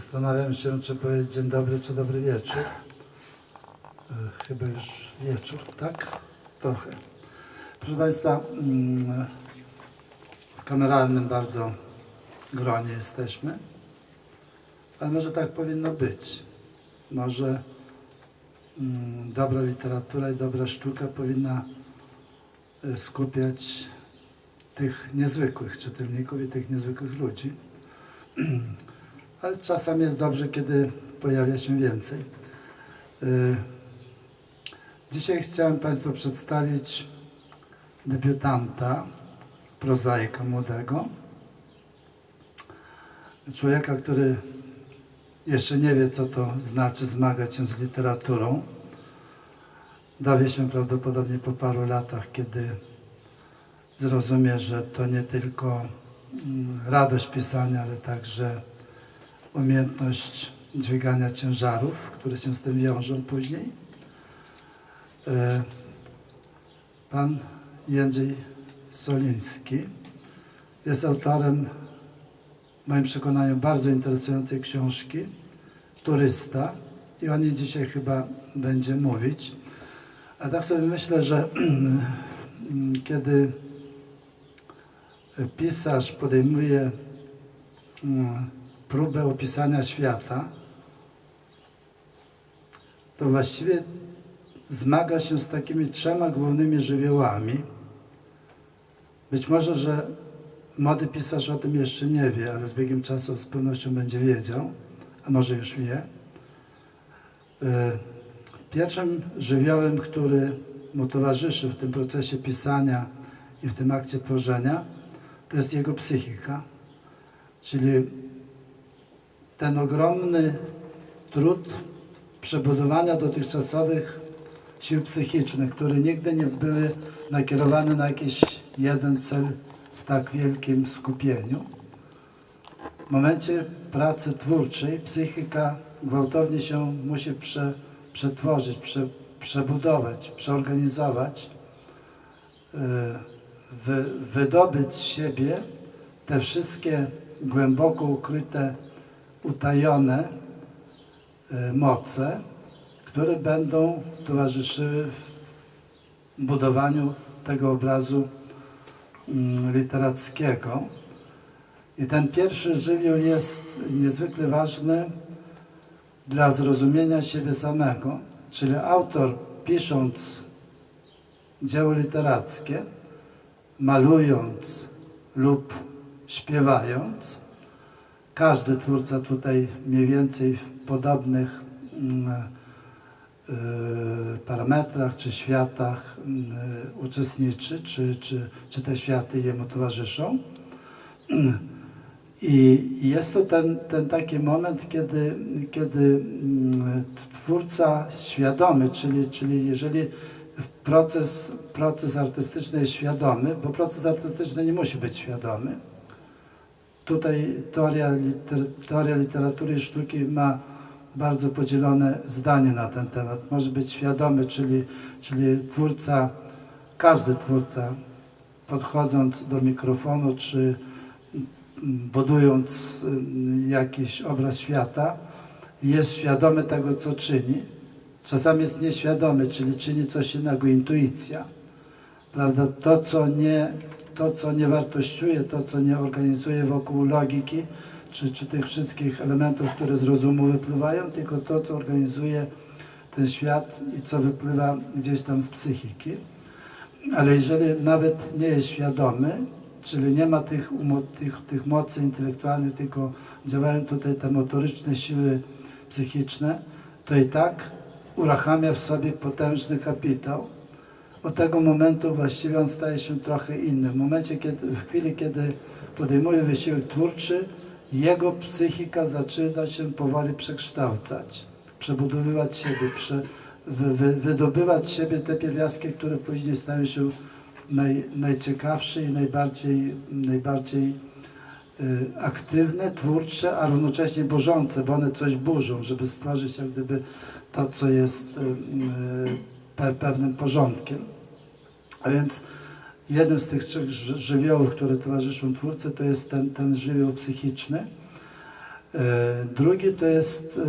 Zastanawiam się, czy powiedzieć dzień dobry, czy dobry wieczór. E, Chyba już wieczór, tak? Trochę. Proszę Państwa, mm, w kameralnym bardzo gronie jesteśmy, ale może tak powinno być. Może mm, dobra literatura i dobra sztuka powinna e, skupiać tych niezwykłych czytelników i tych niezwykłych ludzi. Ale czasem jest dobrze, kiedy pojawia się więcej. Y, Dzisiaj chciałem Państwu przedstawić debiutanta, prozaika młodego. Człowieka, który jeszcze nie wie, co to znaczy zmagać się z literaturą. Dowie się prawdopodobnie po paru latach, kiedy zrozumie, że to nie tylko mm, radość pisania, ale także umiejętność dźwigania ciężarów, które się z tym wiążą później. E, Pan Jędrzej Soliński jest autorem, w moim przekonaniu, bardzo interesującej książki Turysta i o niej dzisiaj chyba będzie mówić. A tak sobie myślę, że kiedy pisarz podejmuje mm, próbę opisania świata, to właściwie zmaga się z takimi trzema głównymi żywiołami. Być może, że młody pisarz o tym jeszcze nie wie, ale z biegiem czasu z pewnością będzie wiedział, a może już wie. E, Pierwszym żywiołem, który mu towarzyszy w tym procesie pisania i w tym akcie tworzenia, to jest jego psychika. Czyli ten ogromny trud przebudowania dotychczasowych sił psychicznych, które nigdy nie były nakierowane na jakiś jeden cel w tak wielkim skupieniu. W momencie pracy twórczej psychika gwałtownie się musi prze, przetworzyć, prze, przebudować, przeorganizować, yy, wy, wydobyć z siebie te wszystkie głęboko ukryte, utajone y, moce, które będą towarzyszyły budowaniu tego obrazu mm, literackiego. I ten pierwszy żywioł jest niezwykle ważny dla zrozumienia siebie samego, czyli autor pisząc dzieło literackie, malując lub śpiewając. Każdy twórca tutaj mniej więcej w podobnych mm, y, parametrach czy światach y, uczestniczy, czy, czy, czy te światy jemu towarzyszą. I jest to ten, ten taki moment, kiedy, kiedy mm, twórca świadomy, czyli, czyli jeżeli proces, proces artystyczny jest świadomy, bo proces artystyczny nie musi być świadomy. Tutaj teoria, liter, teoria literatury i sztuki ma bardzo podzielone zdanie na ten temat. Może być świadomy, czyli, czyli twórca, każdy twórca podchodząc do mikrofonu czy budując jakiś obraz świata, jest świadomy tego, co czyni. Czasami jest nieświadomy, czyli czyni coś innego, intuicja. Prawda? To, co nie, to, co nie wartościuje, to, co nie organizuje wokół logiki, czy, czy tych wszystkich elementów, które z rozumu wypływają, tylko to, co organizuje ten świat i co wypływa gdzieś tam z psychiki. Ale jeżeli nawet nie jest świadomy, czyli nie ma tych, tych, tych mocy intelektualnych, tylko działają tutaj te motoryczne siły psychiczne, to i tak uruchamia w sobie potężny kapitał. Od tego momentu właściwie on staje się trochę inny. W momencie, kiedy, w chwili, kiedy podejmuje wysiłek twórczy, jego psychika zaczyna się powoli przekształcać, przebudowywać siebie, prze, wy, wy, wydobywać siebie te pierwiastki, które później stają się naj, najciekawsze i najbardziej, najbardziej y, aktywne, twórcze, a równocześnie burzące, bo one coś burzą, żeby stworzyć jak gdyby to, co jest y, y, pe, pewnym porządkiem. A więc jednym z tych trzech ży- żywiołów, które towarzyszą twórcy, to jest ten, ten żywioł psychiczny. E, Drugi to jest e,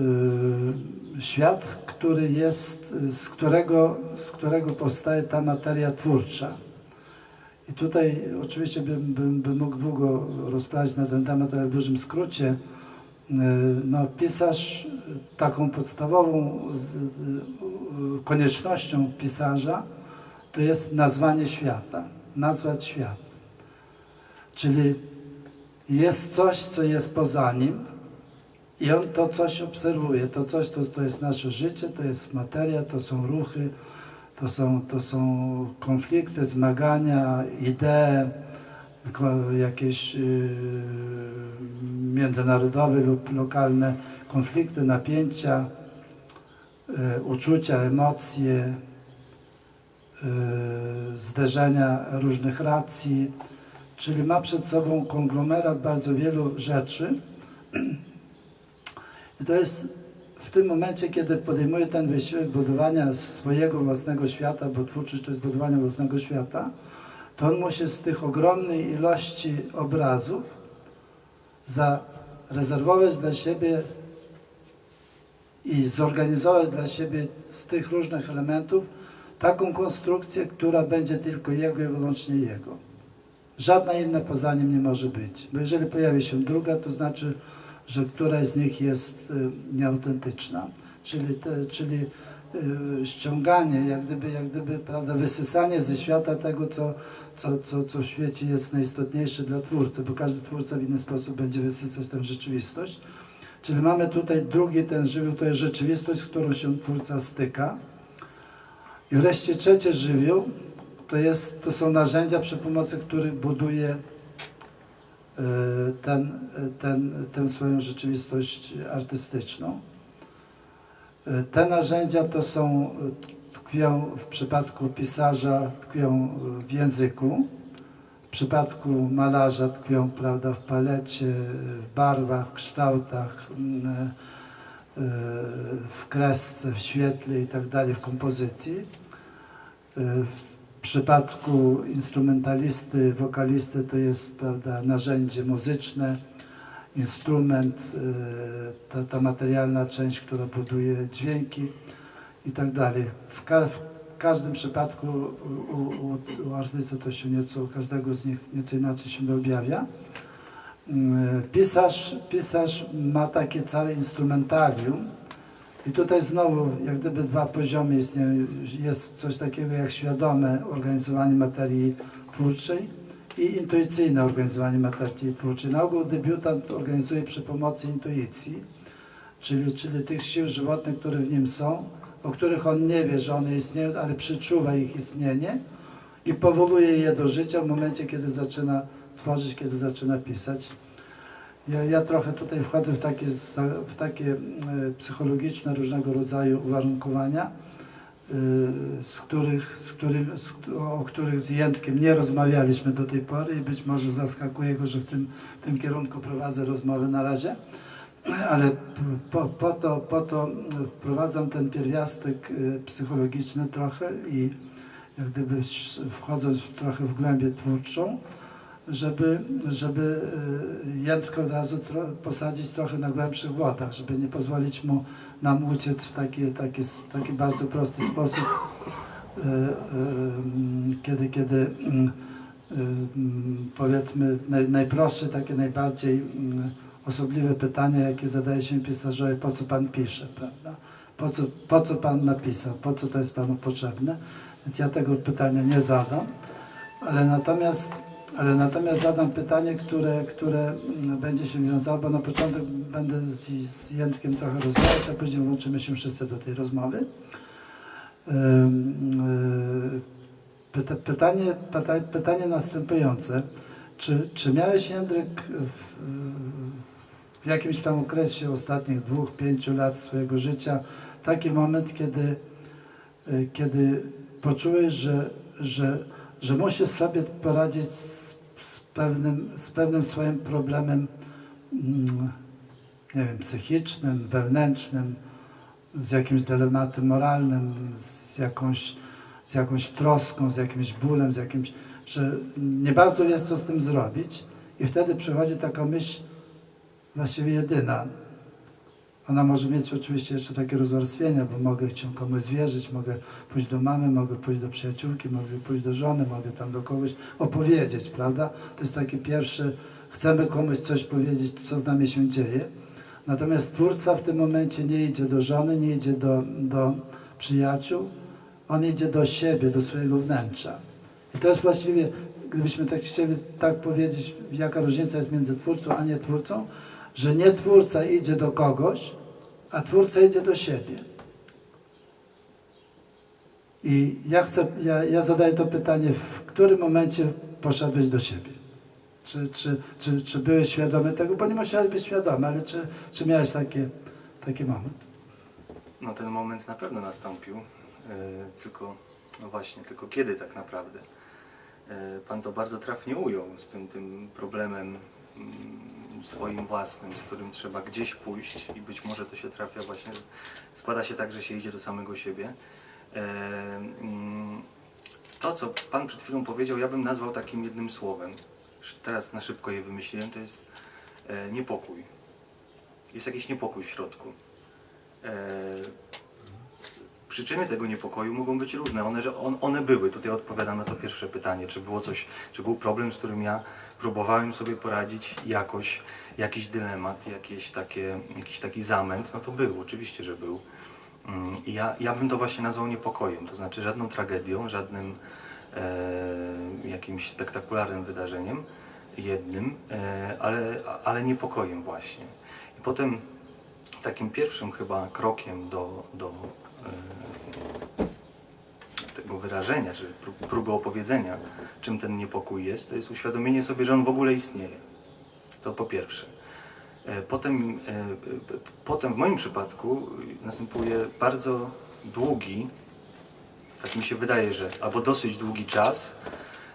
e, świat, który jest, z którego, z którego powstaje ta materia twórcza. I tutaj oczywiście bym, bym, bym mógł długo rozprawiać na ten temat, ale w dużym skrócie. E, No, pisarz e, taką podstawową e, koniecznością pisarza to jest nazwanie świata, nazwać świat. Czyli jest coś, co jest poza nim i on to coś obserwuje. To coś to, to jest nasze życie, to jest materia, to są ruchy, to są, to są konflikty, zmagania, idee, jakieś yy, międzynarodowe lub lokalne konflikty, napięcia, yy, uczucia, emocje, yy, zderzenia różnych racji, czyli ma przed sobą konglomerat bardzo wielu rzeczy. I to jest w tym momencie, kiedy podejmuje ten wysiłek budowania swojego własnego świata, bo twórczość to jest budowanie własnego świata, to on musi z tych ogromnej ilości obrazów zarezerwować dla siebie i zorganizować dla siebie z tych różnych elementów taką konstrukcję, która będzie tylko jego i wyłącznie jego. Żadna inna poza nim nie może być. Bo jeżeli pojawi się druga, to znaczy, że któraś z nich jest y, nieautentyczna. Czyli, te, czyli ściąganie, jak gdyby, jak gdyby prawda, wysysanie ze świata tego, co, co, co, co w świecie jest najistotniejsze dla twórcy, bo każdy twórca w inny sposób będzie wysysać tę rzeczywistość. Czyli mamy tutaj drugi ten żywioł, to jest rzeczywistość, z którą się twórca styka. I wreszcie trzecie żywioł, to, jest, to są narzędzia, przy pomocy których buduje e, ten, ten, tę swoją rzeczywistość artystyczną. E, Te narzędzia to są, e, tkwią w przypadku pisarza, tkwią w języku, w przypadku malarza tkwią prawda, w palecie, w barwach, w kształtach, e, e, w kresce, w świetle i tak dalej, w kompozycji. E, W przypadku instrumentalisty, wokalisty to jest prawda, narzędzie muzyczne, instrument, e, ta, ta materialna część, która buduje dźwięki i tak dalej. W, ka w każdym przypadku u, u, u artysty to się nieco, u każdego z nich nieco inaczej się objawia. Mm, Pisarz, pisarz ma takie całe instrumentarium, i tutaj znowu, jak gdyby dwa poziomy istnieją. Jest coś takiego jak świadome organizowanie materii twórczej i intuicyjne organizowanie materii twórczej. Na ogół debiutant organizuje przy pomocy intuicji, czyli, czyli tych sił żywotnych, które w nim są, o których on nie wie, że one istnieją, ale przeczuwa ich istnienie i powoluje je do życia w momencie, kiedy zaczyna tworzyć, kiedy zaczyna pisać. Ja, ja trochę tutaj wchodzę w takie, w takie e, psychologiczne różnego rodzaju uwarunkowania, z których, z którym, z, o których z Jędrkiem nie rozmawialiśmy do tej pory i być może zaskakuje go, że w tym, w tym kierunku prowadzę rozmowę na razie. Ale po, po, to, po to wprowadzam ten pierwiastek e, psychologiczny trochę i jak gdyby wchodząc trochę w głębię twórczą, żeby, żeby e, Jędrka od razu tro, posadzić trochę na głębszych wodach, żeby nie pozwolić mu nam uciec w taki, taki, taki bardzo prosty sposób, e, e, kiedy, kiedy mm, mm, powiedzmy naj, najprostsze, takie najbardziej mm, osobliwe pytania, jakie zadaje się pisarzowi, po co pan pisze, prawda? Po co, po co pan napisał, po co to jest panu potrzebne? Więc ja tego pytania nie zadam, ale natomiast ale natomiast zadam pytanie, które, które mm, będzie się wiązało, bo na początek będę z, z Jędrkiem trochę rozmawiać, a później włączymy się wszyscy do tej rozmowy. Y, Pyta, pytanie, pyta, pytanie następujące. Czy, czy miałeś, Jędrek, w, w jakimś tam okresie ostatnich dwóch, pięciu lat swojego życia taki moment, kiedy, y, kiedy poczułeś, że, że że musisz sobie poradzić z, pewnym, z pewnym swoim problemem, mm, nie wiem, psychicznym, wewnętrznym, z jakimś dylematem moralnym, z jakąś, z jakąś troską, z jakimś bólem, z jakimś, że nie bardzo wiesz, co z tym zrobić I wtedy przychodzi taka myśl właściwie jedyna. Ona może mieć oczywiście jeszcze takie rozwarstwienia, bo mogę chcieć komuś zwierzyć, mogę pójść do mamy, mogę pójść do przyjaciółki, mogę pójść do żony, mogę tam do kogoś opowiedzieć, prawda? To jest takie pierwsze, chcemy komuś coś powiedzieć, co z nami się dzieje. Natomiast Twórca w tym momencie nie idzie do żony, nie idzie do, do przyjaciół, on idzie do siebie, do swojego wnętrza. I to jest właściwie, gdybyśmy tak chcieli tak powiedzieć, jaka różnica jest między Twórcą a nietwórcą, że nie Twórca idzie do kogoś, a Twórca idzie do siebie. I ja chcę, ja, ja zadaję to pytanie, w którym momencie poszedłeś do siebie? Czy, czy, czy, czy byłeś świadomy tego? Bo nie musiałeś być świadomy, ale czy, czy miałeś takie, taki moment? No ten moment na pewno nastąpił, e, tylko, no właśnie, tylko kiedy tak naprawdę? E, Pan to bardzo trafnie ujął z tym, tym problemem swoim własnym, z którym trzeba gdzieś pójść i być może to się trafia właśnie, składa się tak, że się idzie do samego siebie. E, mm, To, co Pan przed chwilą powiedział, ja bym nazwał takim jednym słowem. Teraz na szybko je wymyśliłem, to jest e, niepokój. Jest jakiś niepokój w środku. E, Przyczyny tego niepokoju mogą być różne. One, one były. Tutaj odpowiadam na to pierwsze pytanie. Czy było coś, czy był problem, z którym ja próbowałem sobie poradzić jakoś, jakiś dylemat, jakieś takie, jakiś taki zamęt? No to był, oczywiście, że był. Mm, I ja, ja bym to właśnie nazwał niepokojem. To znaczy żadną tragedią, żadnym e, jakimś spektakularnym wydarzeniem, jednym, e, ale, ale niepokojem właśnie. I potem takim pierwszym chyba krokiem do, do e, wyrażenia, czy pró- próby opowiedzenia, czym ten niepokój jest, to jest uświadomienie sobie, że on w ogóle istnieje. To po pierwsze. E, Potem, e, potem w moim przypadku następuje bardzo długi, tak mi się wydaje, że albo dosyć długi czas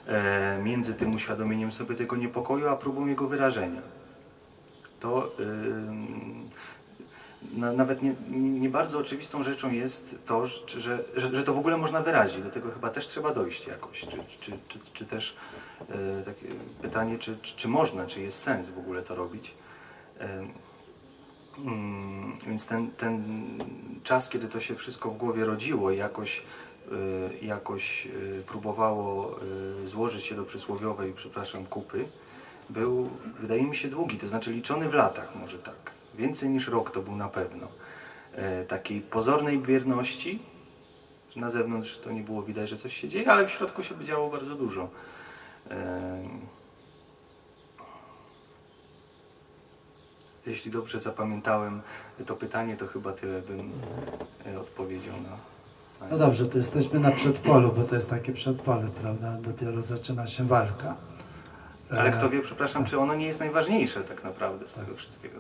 e, między tym uświadomieniem sobie tego niepokoju, a próbą jego wyrażenia. To nawet nie, nie bardzo oczywistą rzeczą jest to, że, że, że, to w ogóle można wyrazić. Do tego chyba też trzeba dojść jakoś. Czy, czy, czy, czy też e, takie pytanie, czy, czy, czy można, czy jest sens w ogóle to robić. Em, mm, Więc ten, ten czas, kiedy to się wszystko w głowie rodziło i jakoś, y, jakoś y, próbowało y, złożyć się do przysłowiowej, przepraszam, kupy, był, wydaje mi się, długi, to znaczy liczony w latach może tak. Więcej niż rok to był na pewno. E, Takiej pozornej bierności, na zewnątrz to nie było widać, że coś się dzieje, ale w środku się działo bardzo dużo. Em, Jeśli dobrze zapamiętałem to pytanie, to chyba tyle bym e, odpowiedział na. No dobrze, to jesteśmy na przedpolu, bo to jest takie przedpole, prawda? Dopiero zaczyna się walka. Ale E, kto wie, przepraszam, czy ono nie jest najważniejsze tak naprawdę z tego wszystkiego.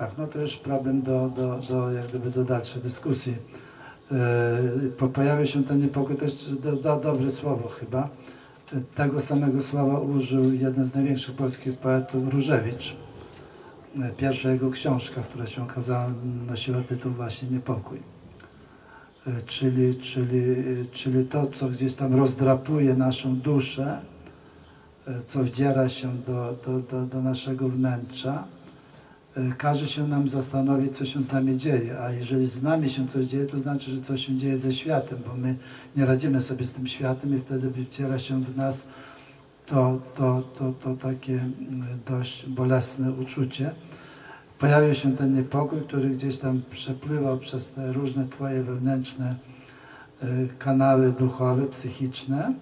Tak, no to już problem do, do, do, jak gdyby do dalszej dyskusji. Po- Pojawia się ten niepokój, to jest do, do, dobre słowo chyba. E, Tego samego słowa użył jeden z największych polskich poetów, Różewicz. E, Pierwsza jego książka, która się okazała, nosiła tytuł właśnie Niepokój. Czyli, czyli, czyli to, co gdzieś tam rozdrapuje naszą duszę, co wdziera się do, do, do, do naszego wnętrza, każe się nam zastanowić, co się z nami dzieje. A jeżeli z nami się coś dzieje, to znaczy, że coś się dzieje ze światem, bo my nie radzimy sobie z tym światem i wtedy wciera się w nas to, to, to, to takie mm, dość bolesne uczucie. Pojawił się ten niepokój, który gdzieś tam przepływał przez te różne twoje wewnętrzne e, kanały duchowe, psychiczne.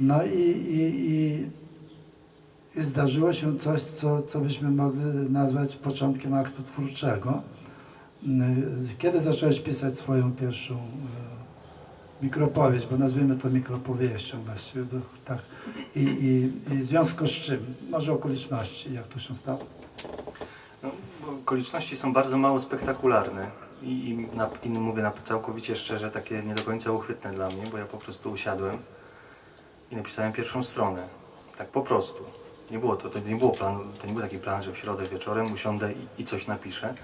No i, i i zdarzyło się coś, co, co byśmy mogli nazwać początkiem aktu twórczego. Mm, Kiedy zacząłeś pisać swoją pierwszą e, mikropowieść, bo nazwijmy to mikropowieścią właściwie, tak. I, i, I w związku z czym? Może okoliczności, jak to się stało? No, okoliczności są bardzo mało spektakularne i, i, na, i mówię na, całkowicie szczerze, takie nie do końca uchwytne dla mnie, bo ja po prostu usiadłem i napisałem pierwszą stronę. Tak po prostu. Nie było to, to nie było planu, to nie był taki plan, że w środę wieczorem usiądę i, i coś napiszę.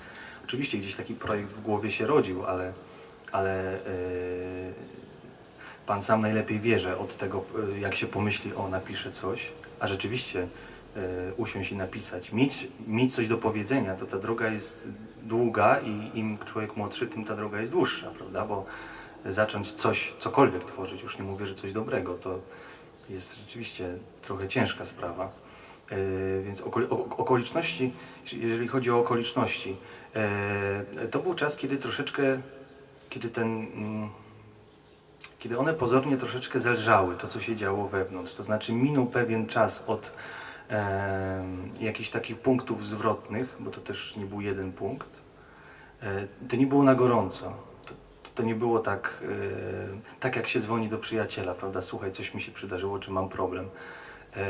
Oczywiście gdzieś taki projekt w głowie się rodził, ale, ale yy, Pan sam najlepiej wie, że od tego, yy, jak się pomyśli, o napiszę coś, a rzeczywiście e, usiąść i napisać. Mieć, mieć coś do powiedzenia, to ta droga jest długa i im człowiek młodszy, tym ta droga jest dłuższa, prawda? Bo zacząć coś, cokolwiek tworzyć, już nie mówię, że coś dobrego, to jest rzeczywiście trochę ciężka sprawa. E, Więc okoliczności, jeżeli chodzi o okoliczności, e, to był czas, kiedy troszeczkę, kiedy ten, mm, kiedy one pozornie troszeczkę zelżały, to co się działo wewnątrz. To znaczy minął pewien czas od jakichś takich punktów zwrotnych, bo to też nie był jeden punkt. E, to nie było na gorąco. To, nie było tak, tak jak się dzwoni do przyjaciela, prawda? Słuchaj, coś mi się przydarzyło, czy mam problem. E,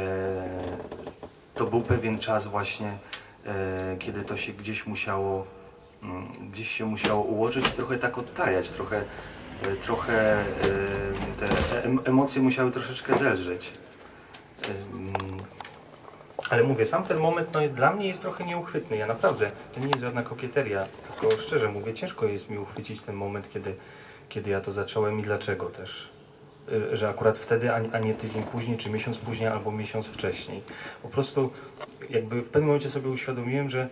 to był pewien czas właśnie, e, kiedy to się gdzieś musiało, mm, gdzieś się musiało ułożyć i trochę tak odtajać, trochę, e, trochę te em- emocje musiały troszeczkę zelżeć. Em, Ale mówię, sam ten moment no, dla mnie jest trochę nieuchwytny. Ja naprawdę, to nie jest żadna kokieteria, tylko szczerze mówię, ciężko jest mi uchwycić ten moment, kiedy, kiedy ja to zacząłem i dlaczego też. Y, Że akurat wtedy, a nie- tydzień później, czy miesiąc później, albo miesiąc wcześniej. Po prostu jakby w pewnym momencie sobie uświadomiłem, że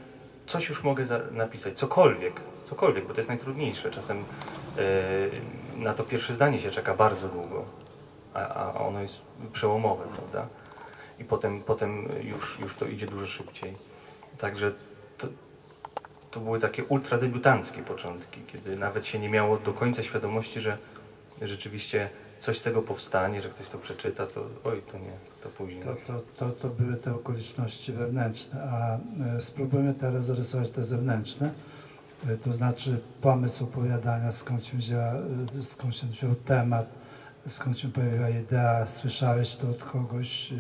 coś już mogę napisać, cokolwiek, cokolwiek, bo to jest najtrudniejsze. Czasem y, na to pierwsze zdanie się czeka bardzo długo, a, a ono jest przełomowe, prawda? i potem, potem już, już to idzie dużo szybciej. Także to, to były takie ultradebiutanckie początki, kiedy nawet się nie miało do końca świadomości, że rzeczywiście coś z tego powstanie, że ktoś to przeczyta, to oj, to nie, to później. To, to, to, to były te okoliczności wewnętrzne, a e, spróbujmy teraz zarysować te zewnętrzne. E, To znaczy pomysł opowiadania, skąd się, wzięła, e, skąd się wziął temat, skąd się pojawiła idea, słyszałeś to od kogoś,